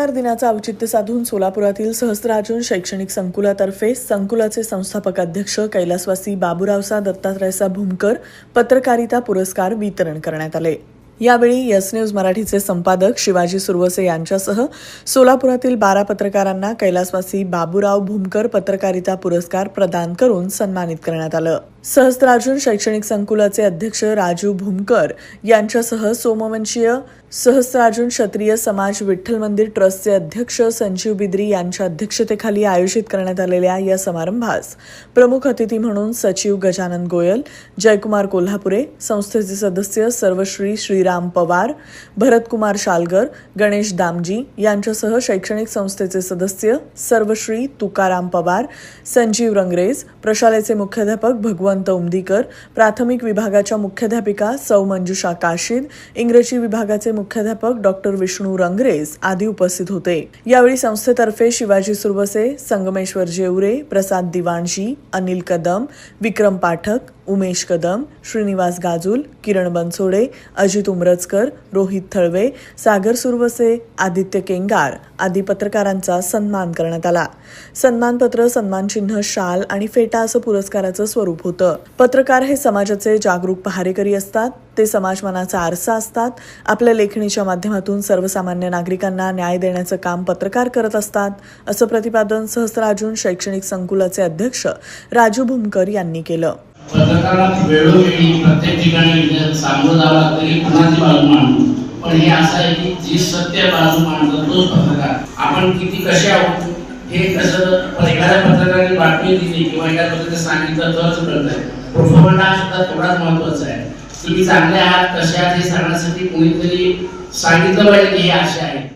पत्रकार दिनाचं औचित्य साधून सोलापुरातील सहस्त्रार्जुन शैक्षणिक संकुलातर्फे संकुलाचे संस्थापक अध्यक्ष कैलासवासी बाबुरावसा दत्तात्रयसा भूमकर पत्रकारिता पुरस्कार वितरण करण्यात आले. यावेळी यस न्यूज मराठीचे संपादक शिवाजी सुरवसे यांच्यासह सोलापुरातील बारा पत्रकारांना कैलासवासी बाबुराव भूमकर पत्रकारिता पुरस्कार प्रदान करून सन्मानित करण्यात आलं. सहस्त्रार्जुन शैक्षणिक संकुलाचे अध्यक्ष राजू भूमकर यांच्यासह सोमवंशीय सहस्त्रार्जुन क्षत्रिय समाज विठ्ठल मंदिर ट्रस्टचे अध्यक्ष संजीव बिद्री यांच्या अध्यक्षतेखाली आयोजित करण्यात आलेल्या या समारंभास प्रमुख अतिथी म्हणून सचिव गजानन गोयल जयकुमार कोल्हापुरे संस्थेचे सदस्य सर्वश्री श्रीराम पवार भरतकुमार शालगर गणेश दामजी यांच्यासह शैक्षणिक संस्थेचे सदस्य सर्वश्री तुकाराम पवार संजीव रंगरेज प्रशालेचे मुख्याध्यापक भगवंत उमदीकर प्राथमिक विभागाच्या मुख्याध्यापिका सौ मंजुषा काशीद इंग्रजी विभागाचे मुख्याध्यापक डॉक्टर विष्णू रंगरेज आदी उपस्थित होते. यावेळी संस्थेतर्फे शिवाजी सुरवसे संगमेश्वर जेवरे प्रसाद दिवाणजी अनिल कदम विक्रम पाठक उमेश कदम श्रीनिवास गाजुल किरण बनसोडे अजित उमरजकर रोहित थळवे सागर सुरवसे आदित्य केंगार आदी पत्रकारांचा सन्मान करण्यात आला. सन्मानपत्र सन्मानचिन्ह शाल आणि फेटा असं पुरस्काराचं स्वरूप होतं. होतं. पत्रकार हे समाजाचे जागरूक पहारेकरी असतात. ते समाजमानाचा आरसा असतात. आपल्या लेखणीच्या माध्यमातून सर्वसामान्य नागरिकांना न्याय देण्याचं काम पत्रकार करत असतात असं प्रतिपादन सहस्रार्जुन शैक्षणिक संकुलाचे अध्यक्ष राजू भूमकर यांनी केलं. पत्रकारात वेळोवेळी प्रत्येक ठिकाणी सामोरं जावं तरी कुणाची बाजू मांडू? पण हे असं आहे की जी सत्य बाजू मांडतो तोच पत्रकार. आपण किती कसे आहोत? हे कसं एखाद्या पत्रकाराने बातमी दिली किंवा एखाद्या पत्रकाने सांगितलं तरच कळत आहे प्रोफोमंडा हा सुद्धा तेवढाच महत्त्वाचा आहे. तुम्ही चांगले आहात कसे आहात हे सांगण्यासाठी कोणीतरी सांगितलं पाहिजे की हे असे आहे.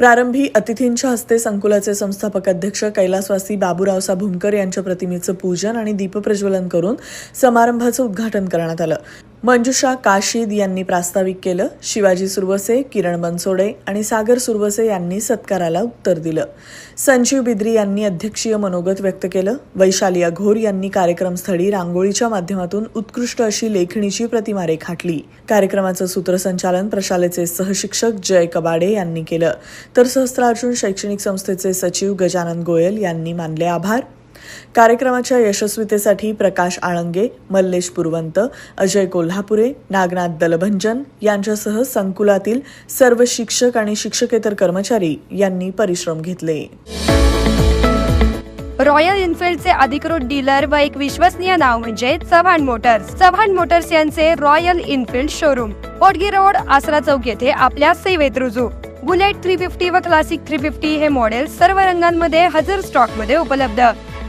प्रारंभी अतिथींच्या हस्ते संकुलाचे संस्थापक अध्यक्ष कैलासवासी बाबूरावसा भूमकर यांच्या प्रतिमेचं पूजन आणि दीपप्रज्वलन करून समारंभाचं उद्घाटन करण्यात आलं. मंजुषा काशीद यांनी प्रास्ताविक केलं. शिवाजी सुरवसे किरण बनसोडे आणि सागर सुरवसे यांनी सत्काराला उत्तर दिलं. संजीव बिद्री यांनी अध्यक्षीय मनोगत व्यक्त केलं. वैशाली अघोर यांनी कार्यक्रमस्थळी रांगोळीच्या माध्यमातून उत्कृष्ट अशी लेखणीची प्रतिमा रेखाटली. कार्यक्रमाचं सूत्रसंचालन प्रशालेचे सहशिक्षक जय कबाडे यांनी केलं. तर सहस्त्रार्जुन शैक्षणिक संस्थेचे सचिव गजानन गोयल यांनी मानले आभार. कार्यक्रमाच्या यशस्वीतेसाठी प्रकाश आळंगे मल्लेश पुरवंत अजय कोल्हापुरे नागनाथ दलभंजन यांच्यासह संकुलातील सर्व शिक्षक आणि शिक्षकेतर कर्मचारी यांनी परिश्रम घेतले. रॉयल इन्फिल्डचे अधिकृत डीलर व एक विश्वसनीय नाव म्हणजे चव्हाण मोटर्स. चव्हाण मोटर्स यांचे Royal Enfield showroom. Potgi road Asara Chowk येथे आपल्या सेवेत रुजू. बुलेट थ्री फिफ्टी व क्लासिक थ्री फिफ्टी हे मॉडेल सर्व रंगांमध्ये हजर स्टॉकमध्ये उपलब्ध.